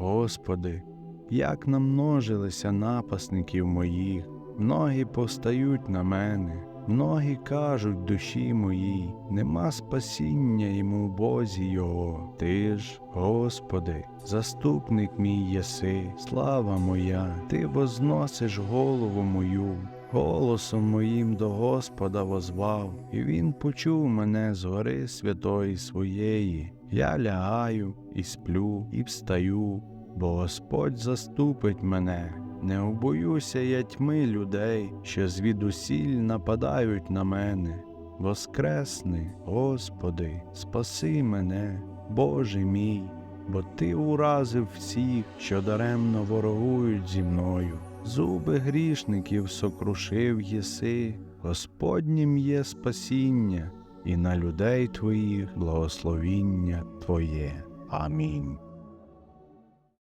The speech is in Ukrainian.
Господи, як намножилися напасників моїх, многі повстають на мене, многі кажуть душі моїй, нема спасіння йому Бозі Його. Ти ж, Господи, заступник мій єси, слава моя, Ти возносиш голову мою. Голосом моїм до Господа возвав, і Він почув мене з гори святої своєї. Я лягаю і сплю, і встаю, бо Господь заступить мене. Не убоюся я тьми людей, що звідусіль нападають на мене. Воскресни, Господи, спаси мене, Боже мій, бо Ти уразив всіх, що даремно ворогують зі мною. Зуби грішників сокрушив єси, Господнім є спасіння, і на людей Твоїх благословіння Твоє. Амінь.